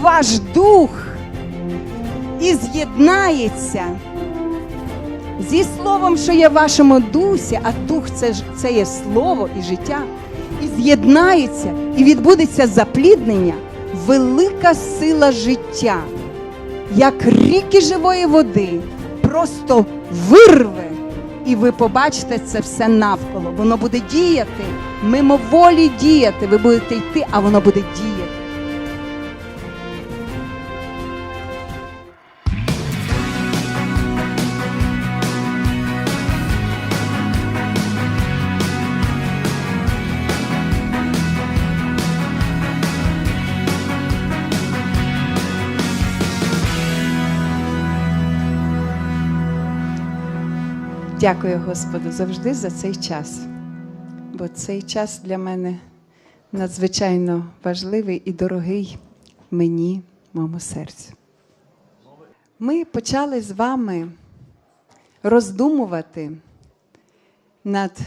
ваш дух і з'єднається зі словом, що є в вашому дусі, а дух це, це є слово і життя, і з'єднається, і відбудеться запліднення, велика сила життя, як ріки живої води, просто вирве, і ви побачите це все навколо. Воно буде діяти, мимоволі діяти. Ви будете йти, а воно буде діяти. Дякую Господу завжди за цей час. Бо цей час для мене надзвичайно важливий і дорогий мені, моєму серцю. Ми почали з вами роздумувати над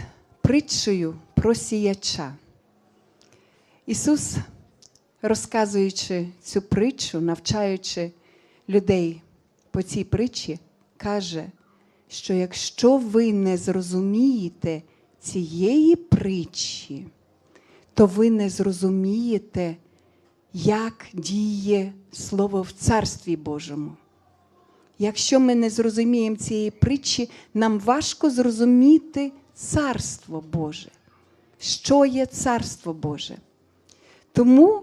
притчею про сіяча. Ісус, розказуючи цю притчу, навчаючи людей по цій притчі, каже, що якщо ви не зрозумієте цієї притчі, то ви не зрозумієте, як діє Слово в Царстві Божому. Якщо ми не зрозуміємо цієї притчі, нам важко зрозуміти Царство Боже. Що є Царство Боже? Тому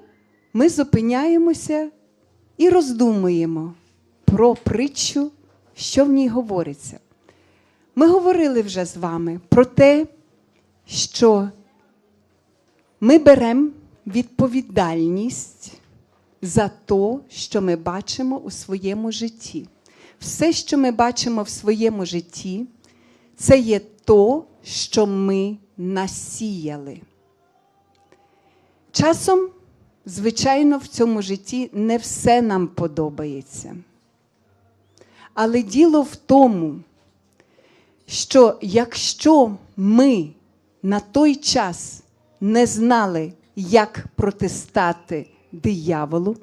ми зупиняємося і роздумуємо про притчу, що в ній говориться. Ми говорили вже з вами про те, що ми беремо відповідальність за те, що ми бачимо у своєму житті. Все, що ми бачимо в своєму житті, це є то, що ми насіяли. Часом, звичайно, в цьому житті не все нам подобається. Але діло в тому, що якщо ми на той час не знали, як протистати дияволу,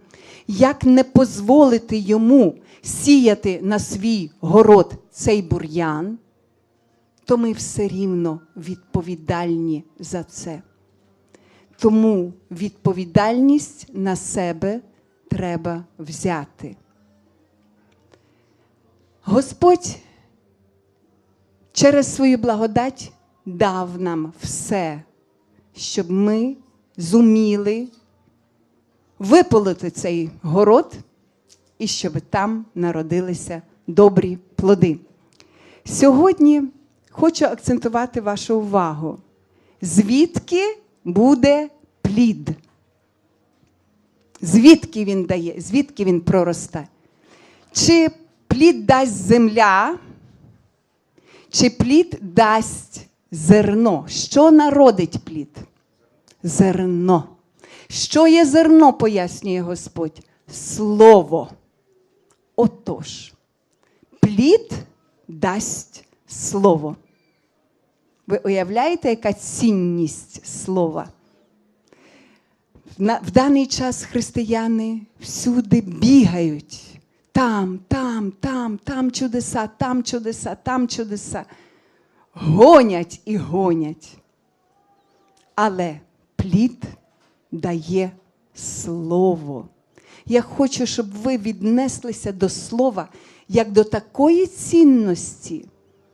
як не дозволити йому сіяти на свій город цей бур'ян, то ми все рівно відповідальні за це. Тому відповідальність на себе треба взяти. Господь через свою благодать дав нам все, щоб ми зуміли виполити цей город і щоб там народилися добрі плоди. Сьогодні хочу акцентувати вашу увагу, звідки буде плід. Звідки він дає, звідки він проросте? Чи плід дасть земля, чи плід дасть зерно? Що народить плід? Зерно. Що є зерно, пояснює Господь? Слово. Отож, плід дасть слово. Ви уявляєте, яка цінність слова? В даний час християни всюди бігають. Там, там, там, там чудеса, там чудеса, там чудеса. Гонять і гонять. Але плід дає слово. Я хочу, щоб ви віднеслися до слова як до такої цінності,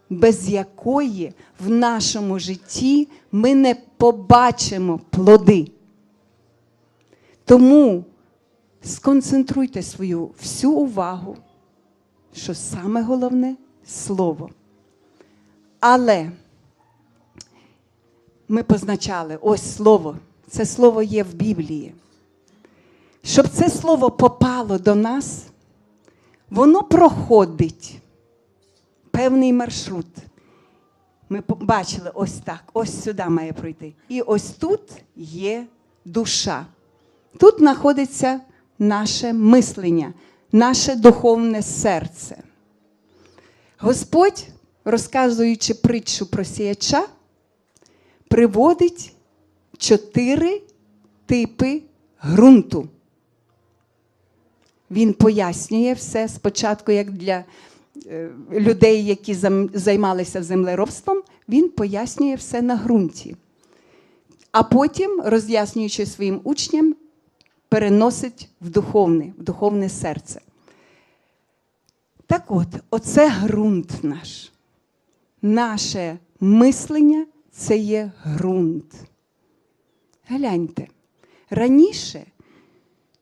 без якої в нашому житті ми не побачимо плоди. Тому сконцентруйте свою всю увагу, що саме головне слово. Але ми позначали ось слово. Це слово є в Біблії. Щоб це слово попало до нас, воно проходить певний маршрут. Ми побачили ось так, ось сюди має пройти. І ось тут є душа. Тут знаходиться наше мислення, наше духовне серце. Господь, розказуючи притчу про сіяча, приводить чотири типи ґрунту. Він пояснює все спочатку, як для е, людей, які займалися землеробством, він пояснює все на ґрунті. А потім, роз'яснюючи своїм учням, переносить в духовне, в духовне серце. Так от, оце ґрунт наш. Наше мислення це є ґрунт. Гляньте, раніше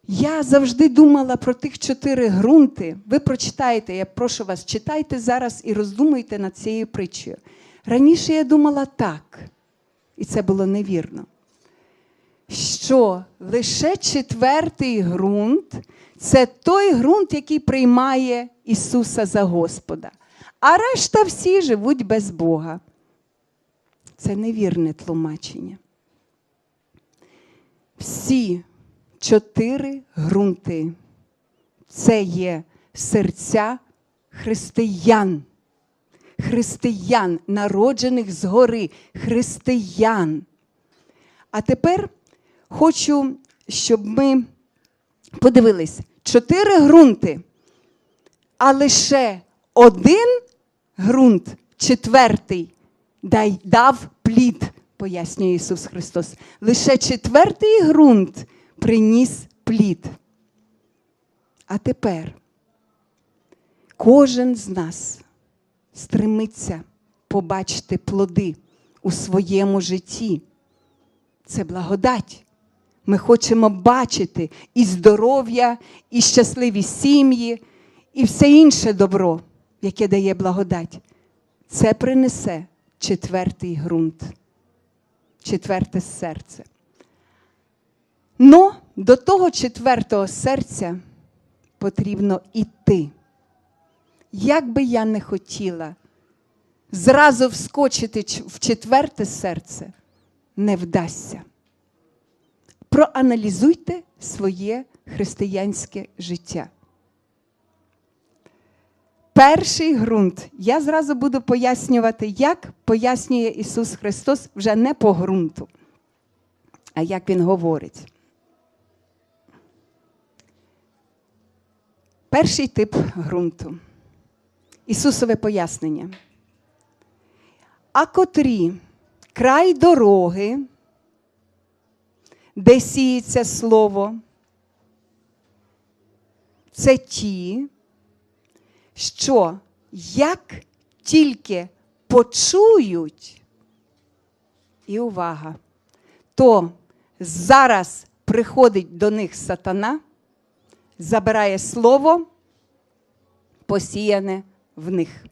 я завжди думала про тих чотири ґрунти. Ви прочитаєте, я прошу вас, читайте зараз і роздумуйте над цією притчею. Раніше я думала так, і це було невірно. Що лише четвертий ґрунт це той ґрунт, який приймає Ісуса за Господа. А решта всі живуть без Бога. Це невірне тлумачення. Всі чотири ґрунти це є серця християн. Християн, народжених згори, християн. А тепер хочу, щоб ми подивились чотири ґрунти, а лише один ґрунт, четвертий, дав плід, пояснює Ісус Христос. Лише четвертий ґрунт приніс плід. А тепер кожен з нас стремиться побачити плоди у своєму житті. Це благодать. Ми хочемо бачити і здоров'я, і щасливі сім'ї, і все інше добро, яке дає благодать. Це принесе четвертий ґрунт, четверте серце. Но до того четвертого серця потрібно іти. Як би я не хотіла зразу вскочити в четверте серце, не вдасться. Проаналізуйте своє християнське життя. Перший ґрунт. Я зразу буду пояснювати, як пояснює Ісус Христос вже не по ґрунту, а як Він говорить. Перший тип ґрунту. Ісусове пояснення. А котрі край дороги, де сіється слово, це ті, що як тільки почують, і увага, то зараз приходить до них сатана, забирає слово, посіяне в них.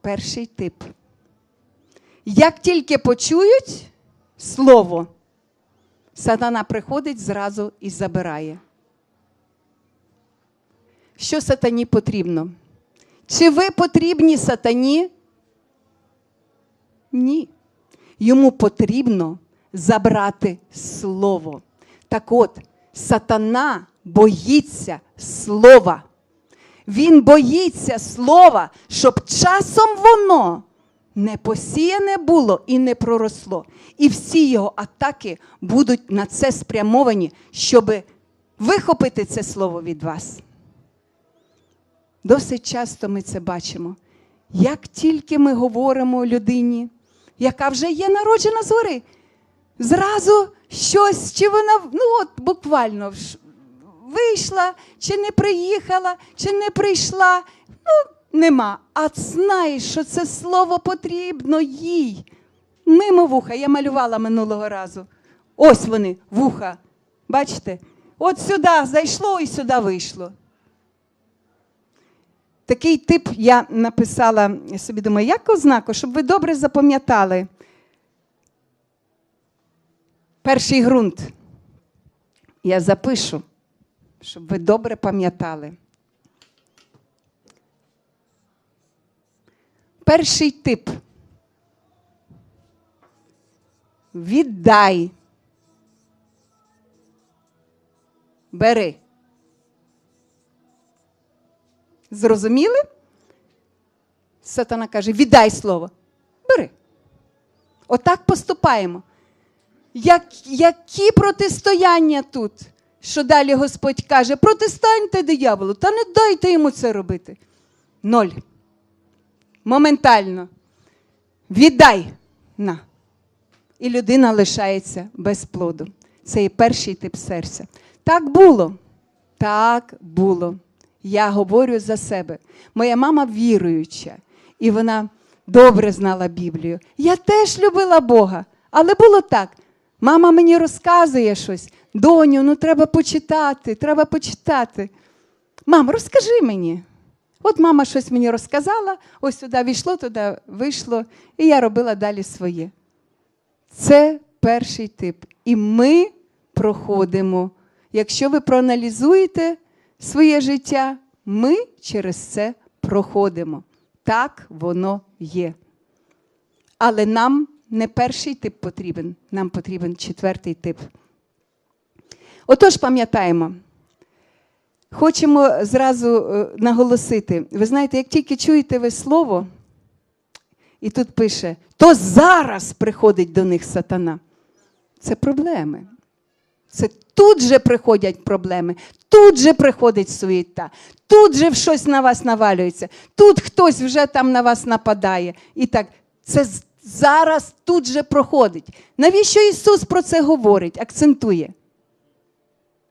Перший тип. Як тільки почують слово, сатана приходить зразу і забирає. Що сатані потрібно? Чи ви потрібні сатані? Ні. Йому потрібно забрати слово. Так от, сатана боїться слова. Він боїться слова, щоб часом воно не посіяне було і не проросло. І всі його атаки будуть на це спрямовані, щоб вихопити це слово від вас. Досить часто ми це бачимо. Як тільки ми говоримо людині, яка вже є народжена згори, зразу щось, чи вона ну от буквально вийшла, чи не приїхала, чи не прийшла. Ну, нема. А знаєш, що це слово потрібно їй. Мимо вуха. Я малювала минулого разу. Ось вони, вуха. Бачите? От сюди зайшло і сюди вийшло. Такий тип я написала собі, думаю, як ознаку, щоб ви добре запам'ятали. Перший ґрунт. Я запишу, щоб ви добре пам'ятали. Перший тип. Віддай. Бери. Зрозуміли? Сатана каже: віддай слово. Бери. Отак поступаємо. Як, які протистояння тут? що далі Господь каже, протистаньте дияволу, та не дайте йому це робити. Ноль. Моментально. Віддай на. І людина лишається без плоду. Це є перший тип серця. Так було. Так було. Я говорю за себе. Моя мама віруюча, і вона добре знала Біблію. Я теж любила Бога. Але було так. Мама мені розказує щось. Доню, ну треба почитати, треба почитати. Мам, розкажи мені. От мама щось мені розказала, ось туди війшло, туди вийшло, і я робила далі своє. Це перший тип. І ми проходимо. Якщо ви проаналізуєте своє життя, ми через це проходимо. Так воно є. Але нам не перший тип потрібен, нам потрібен четвертий тип. Отож, пам'ятаємо, хочемо зразу е, наголосити. Ви знаєте, як тільки чуєте ви слово, і тут пише, то зараз приходить до них сатана. Це проблеми. Це тут же приходять проблеми, тут же приходить суєта, тут же щось на вас навалюється, тут хтось вже там на вас нападає. І так, це зараз тут же проходить. Навіщо Ісус про це говорить, акцентує?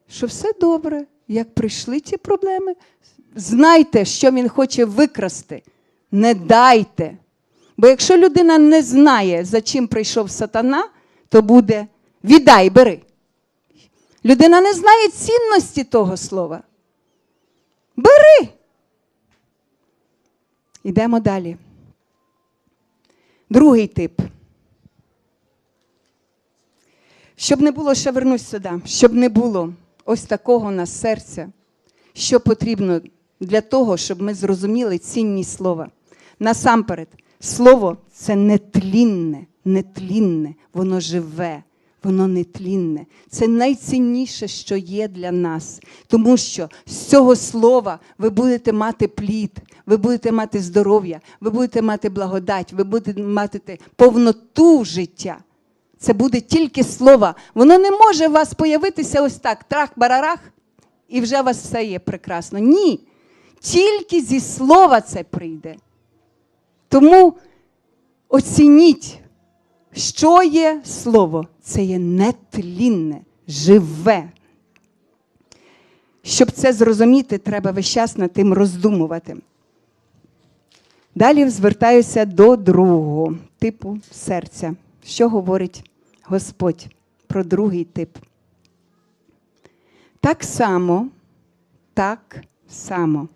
Що все добре, як прийшли ті проблеми, знайте, що Він хоче викрасти. Не дайте. Бо якщо людина не знає, за чим прийшов сатана, то буде віддай, бери. Людина не знає цінності того слова. Бери. Йдемо далі. Другий тип. Щоб не було, ще вернусь сюди, щоб не було ось такого на серця, що потрібно для того, щоб ми зрозуміли цінність слова. Насамперед, слово це нетлінне, нетлінне, воно живе, воно нетлінне. Це найцінніше, що є для нас. Тому що з цього слова ви будете мати плід, ви будете мати здоров'я, ви будете мати благодать, ви будете мати повноту життя. Це буде тільки слово. Воно не може у вас появитися ось так, трах-барарах, і вже у вас все є прекрасно. Ні. Тільки зі слова це прийде. Тому оцініть, що є слово. Це є нетлінне, живе. Щоб це зрозуміти, треба весь час над тим роздумувати. Далі звертаюся до другого типу серця. Що говорить Господь про другий тип? Так само, так само.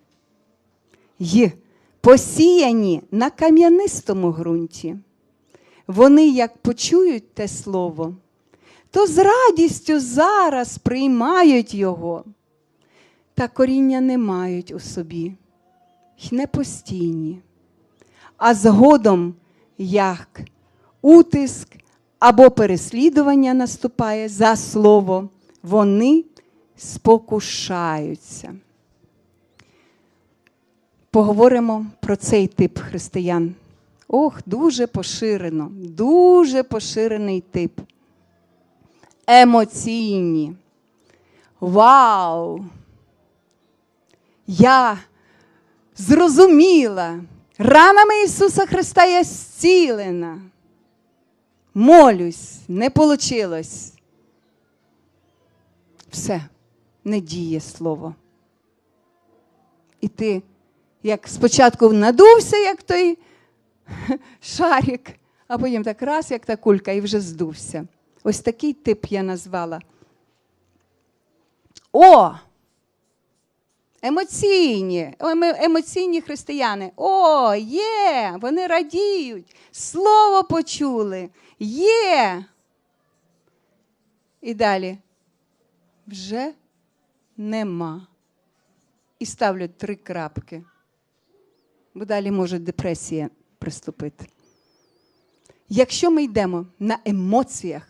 Й посіяні на кам'янистому ґрунті. Вони, як почують те слово, то з радістю зараз приймають його, та коріння не мають у собі, й не постійні. А згодом, як утиск або переслідування наступає за слово, вони спокушаються. Поговоримо про цей тип християн. Ох, дуже поширено, дуже поширений тип. Емоційні. Вау! Я зрозуміла, ранами Ісуса Христа я зцілена. Молюсь, не вийшло. Все, не діє слово. І ти, як спочатку надувся, як той шарик, а потім так раз, як та кулька, і вже здувся. Ось такий тип я назвала. О! Емоційні, емоційні християни. О, є! Вони радіють, слово почули. Є. І далі. Вже нема. І ставлять три крапки. Бо далі може депресія приступити. Якщо ми йдемо на емоціях,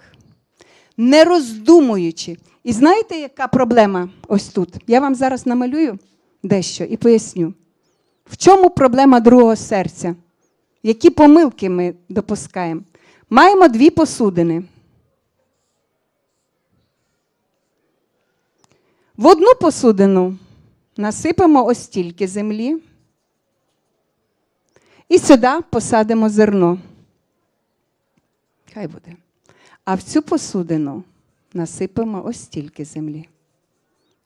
не роздумуючи. І знаєте, яка проблема ось тут? Я вам зараз намалюю дещо і поясню. В чому проблема другого серця? Які помилки ми допускаємо? Маємо дві посудини. В одну посудину насипемо ось стільки землі. І сюди посадимо зерно. Хай буде. А в цю посудину насипемо ось стільки землі.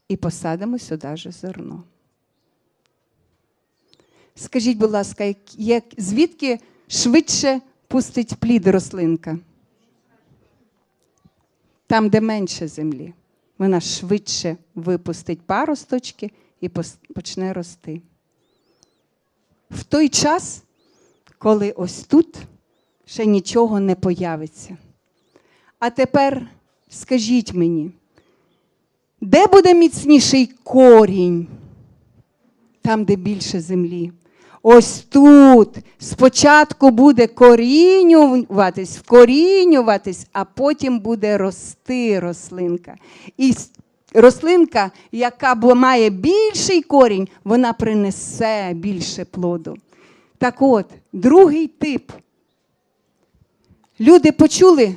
І посадимо сюди же зерно. Скажіть, будь ласка, як, звідки швидше пустить плід рослинка? Там, де менше землі. Вона швидше випустить паросточки і почне рости. В той час, коли ось тут ще нічого не появиться. А тепер скажіть мені, де буде міцніший корінь? Там, де більше землі. Ось тут спочатку буде корінюватись, вкорінюватись, а потім буде рости рослинка. І рослинка, яка має більший корінь, вона принесе більше плоду. Так от, другий тип. Люди почули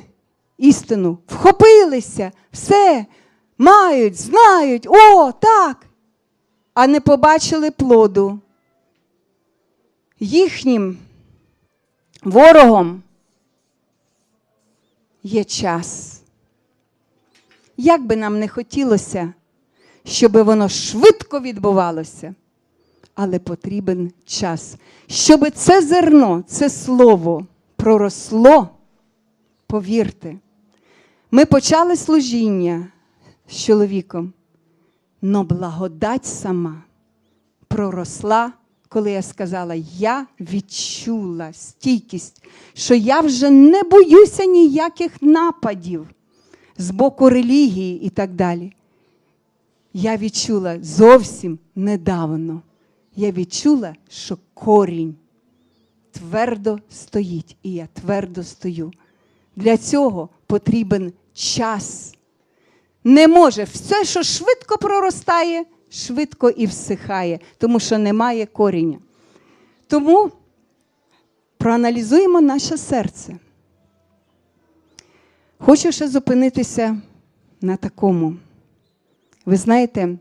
істину, вхопилися, все, мають, знають, о, так, а не побачили плоду. Їхнім ворогом є час. Як би нам не хотілося, щоб воно швидко відбувалося, але потрібен час. Щоб це зерно, це слово проросло, повірте, ми почали служіння з чоловіком, но благодать сама проросла, коли я сказала, я відчула стійкість, що я вже не боюся ніяких нападів з боку релігії і так далі. Я відчула зовсім недавно. Я відчула, що корінь твердо стоїть, і я твердо стою. Для цього потрібен час. Не може все, що швидко проростає, швидко і всихає, тому що немає коріння. Тому проаналізуємо наше серце. Хочу ще зупинитися на такому. Ви знаєте,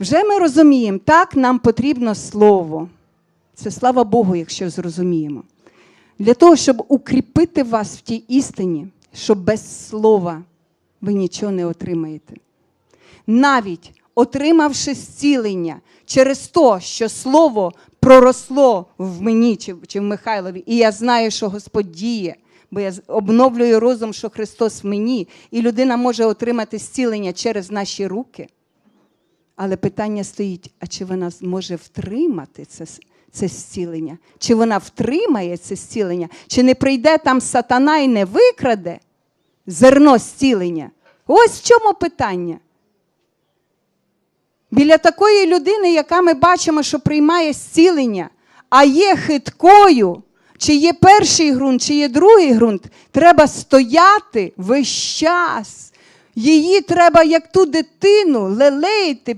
вже ми розуміємо, так нам потрібно слово. Це слава Богу, якщо зрозуміємо. Для того, щоб укріпити вас в тій істині, що без слова ви нічого не отримаєте. Навіть отримавши зцілення через те, що слово проросло в мені чи, в Михайлові, і я знаю, що Господь діє, бо я обновлюю розум, що Христос в мені, і людина може отримати зцілення через наші руки. Але питання стоїть: а чи вона зможе втримати це, це зцілення? Чи вона втримає це зцілення? Чи не прийде там сатана і не викраде зерно зцілення? Ось в чому питання. Біля такої людини, яка ми бачимо, що приймає зцілення, а є хиткою, чи є перший ґрунт, чи є другий ґрунт, треба стояти весь час. Її треба, як ту дитину, лелеяти,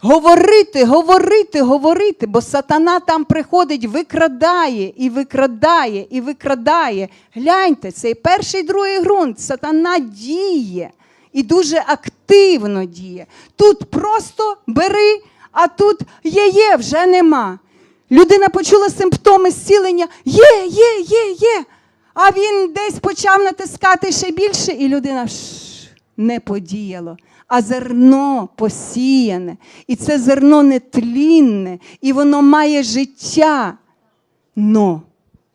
говорити, говорити, говорити, бо сатана там приходить, викрадає і викрадає, і викрадає. Гляньте, цей перший другий ґрунт, сатана діє і дуже активно діє. Тут просто бери, а тут є, є, вже нема. Людина почула симптоми зцілення, є, є, є, є. А він десь почав натискати ще більше, і людина ш, не подіяло. А зерно посіяне, і це зерно нетлінне, і воно має життя. Но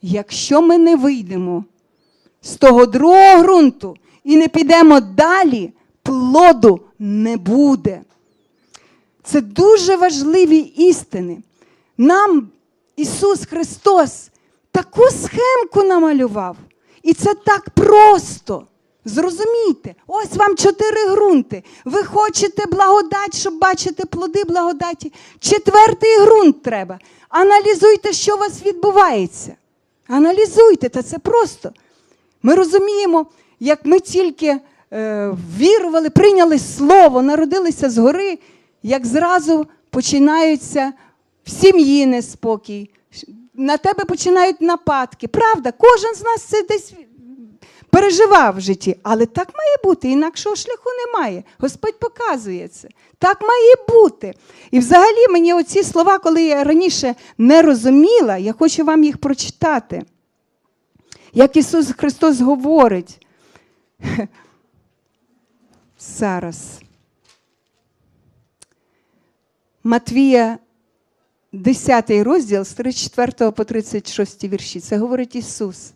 якщо ми не вийдемо з того другого ґрунту і не підемо далі, плоду не буде. Це дуже важливі істини. Нам Ісус Христос таку схемку намалював. І це так просто. Зрозумійте, ось вам чотири ґрунти. Ви хочете благодать, щоб бачити плоди благодаті. Четвертий ґрунт треба. Аналізуйте, що у вас відбувається. Аналізуйте, та це просто. Ми розуміємо, як ми тільки е, вірували, прийняли слово, народилися згори, як зразу починаються в сім'ї неспокій, на тебе починають нападки. Правда, кожен з нас це десь переживав в житті. Але так має бути, інакшого шляху немає. Господь показує це. Так має бути. І взагалі мені оці слова, коли я раніше не розуміла, я хочу вам їх прочитати. Як Ісус Христос говорить. Зараз. Матвія 10 розділ з 34 по 36 вірші. Це говорить Ісус.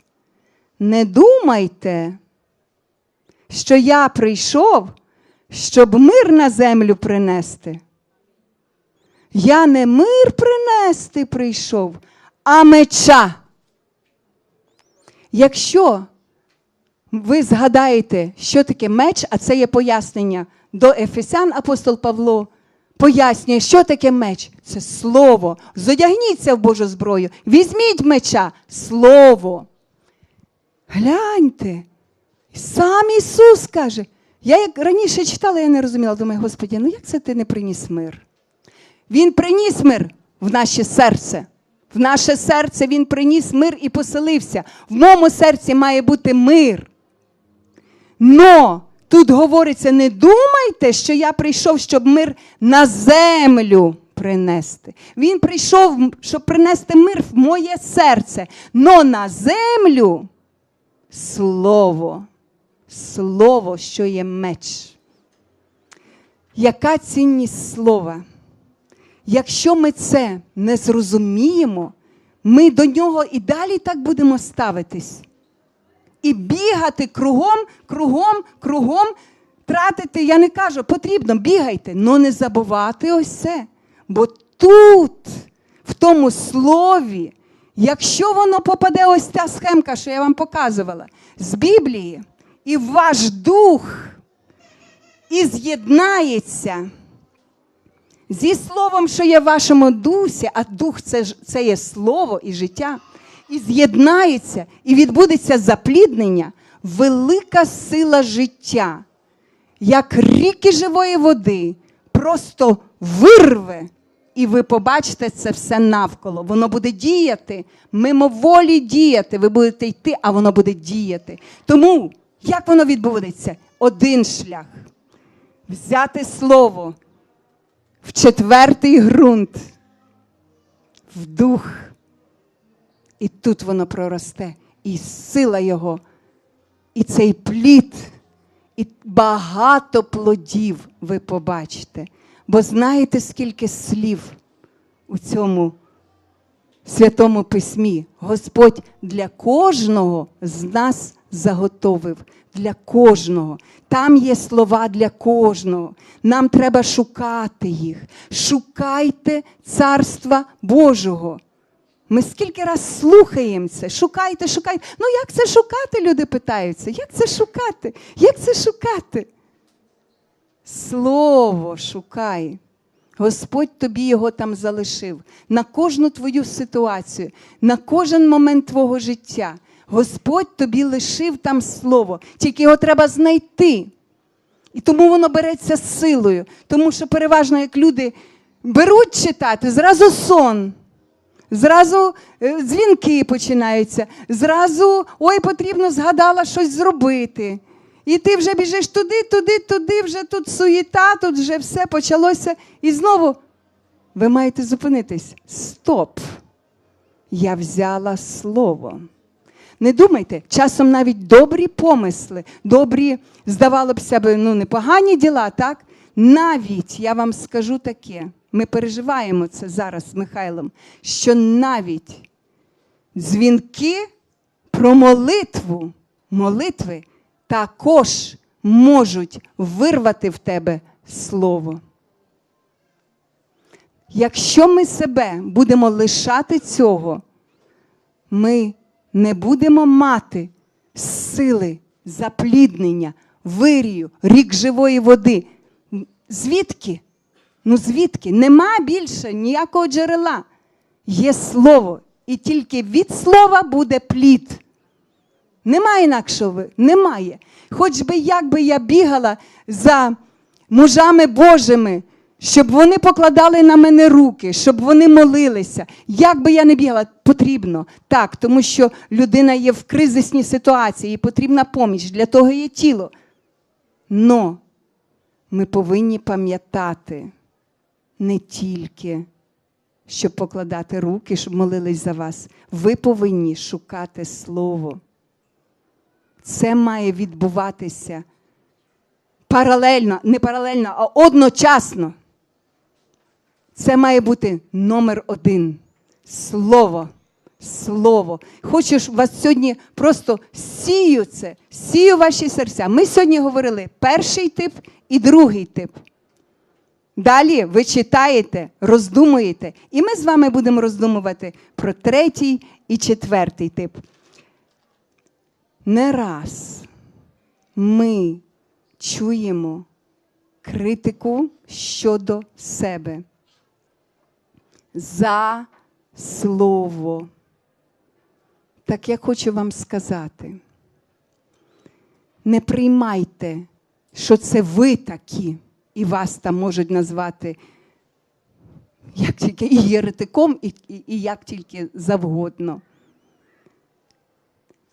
Не думайте, що я прийшов, щоб мир на землю принести. Я не мир принести прийшов, а меча. Якщо ви згадаєте, що таке меч, а це є пояснення до Ефесян, апостол Павло пояснює, що таке меч. Це слово. Зодягніться в Божу зброю. Візьміть меча, слово. Гляньте. Сам Ісус каже. Я як раніше читала, я не розуміла, думаю, Господи, ну як це ти не приніс мир? Він приніс мир в наше серце. В наше серце Він приніс мир і поселився. В моєму серці має бути мир. Но тут говориться: не думайте, що я прийшов, щоб мир на землю принести. Він прийшов, щоб принести мир в моє серце. Но на землю слово. Слово, що є меч. Яка цінність слова? Якщо ми це не зрозуміємо, ми до нього і далі так будемо ставитись. І бігати кругом, кругом, кругом, тратити, я не кажу, потрібно, бігайте, але не забувати ось це. Бо тут, в тому слові, якщо воно попаде ось та схемка, що я вам показувала, з Біблії, і ваш дух, і з'єднається зі словом, що є в вашому дусі, а дух це, це є слово і життя, і з'єднається, і відбудеться запліднення, велика сила життя, як ріки живої води, просто вирве. І ви побачите це все навколо. Воно буде діяти, мимоволі діяти. Ви будете йти, а воно буде діяти. Тому, як воно відбудеться? Один шлях взяти слово в четвертий ґрунт, в дух. І тут воно проросте, і сила його, і цей плід, і багато плодів ви побачите. Бо знаєте, скільки слів у цьому святому письмі Господь для кожного з нас заготовив. Для кожного. Там є слова для кожного. Нам треба шукати їх. Шукайте царства Божого. Ми скільки раз слухаємо це, шукайте, шукайте. Ну як це шукати? Люди питаються. Як це шукати? Як це шукати? Слово шукай. Господь тобі його там залишив на кожну твою ситуацію, на кожен момент твого життя. Господь тобі лишив там слово, тільки його треба знайти. І тому воно береться силою. Тому що переважно, як люди беруть читати, зразу сон. Зразу е, дзвінки починаються, зразу ой, потрібно згадала щось зробити. І ти вже біжиш туди, туди, туди, вже тут суєта, тут вже все почалося. І знову ви маєте зупинитись. Стоп! Я взяла слово. Не думайте, часом навіть добрі помисли, добрі, здавало б ну, непогані діла, так? Навіть я вам скажу таке, ми переживаємо це зараз з Михайлом, що навіть дзвінки про молитву, молитви також можуть вирвати в тебе слово. Якщо ми себе будемо лишати цього, ми не будемо мати сили запліднення, вирію, рік живої води. Звідки? Ну звідки? Нема більше ніякого джерела. Є слово. І тільки від слова буде плід. Немає інакшого, немає. Хоч би як би я бігала за мужами Божими, щоб вони покладали на мене руки, щоб вони молилися. Як би я не бігала, потрібно. Так, тому що людина є в кризисній ситуації, їй потрібна поміч, для того є тіло. Но ми повинні пам'ятати не тільки, щоб покладати руки, щоб молились за вас. Ви повинні шукати Слово. Це має відбуватися паралельно, не паралельно, а одночасно. Це має бути номер один. Слово. Слово. Хочу вас сьогодні просто сію це, сію ваші серця. Ми сьогодні говорили перший тип і другий тип. Далі ви читаєте, роздумуєте, і ми з вами будемо роздумувати про третій і четвертий тип. Не раз ми чуємо критику щодо себе за слово. Так я хочу вам сказати, не приймайте, що це ви такі, і вас там можуть назвати як тільки і єретиком, і, і, і як тільки завгодно.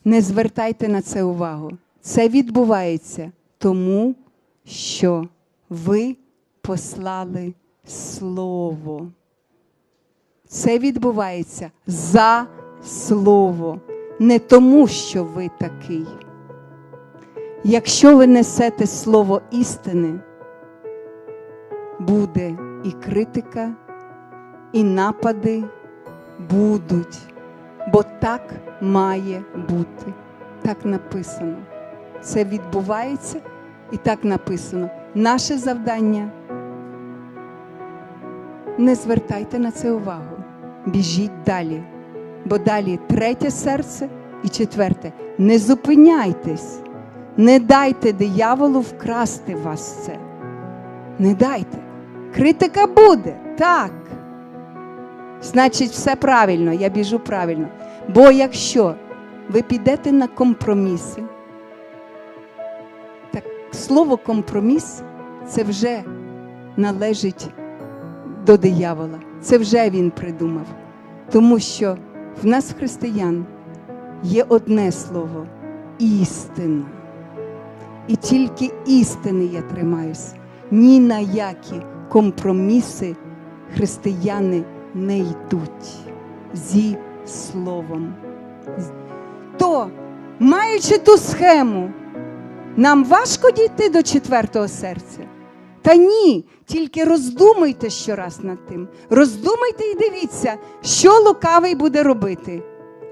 Не звертайте на це увагу. Це відбувається тому, що ви послали Слово. Це відбувається за Слово, не тому, що ви такий. Якщо ви несете слово істини, буде і критика, і напади будуть, бо так має бути. Так написано. Це відбувається і так написано. Наше завдання не звертайте на це увагу. Біжіть далі. Бо далі третє серце і четверте. Не зупиняйтесь, не дайте дияволу вкрасти вас це. Не дайте. Критика буде, так. Значить, все правильно, я біжу правильно. Бо якщо ви підете на компроміси, так слово компроміс це вже належить до диявола. Це вже він придумав. Тому що в нас, християн, є одне слово істина. І тільки істини я тримаюсь. Ні на які компроміси християни не йдуть зі словом. То, маючи ту схему, нам важко дійти до четвертого серця. Та ні, тільки роздумуйте щораз над тим. Роздумуйте і дивіться, що лукавий буде робити.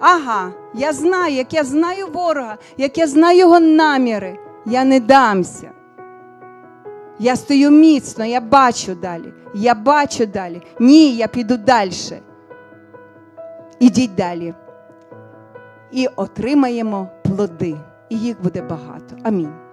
Ага, я знаю, як я знаю ворога, як я знаю його наміри, я не дамся. Я стою міцно, я бачу далі. Я бачу далі. Ні, я піду далі. Ідіть далі. І отримаємо плоди. І їх буде багато. Амінь.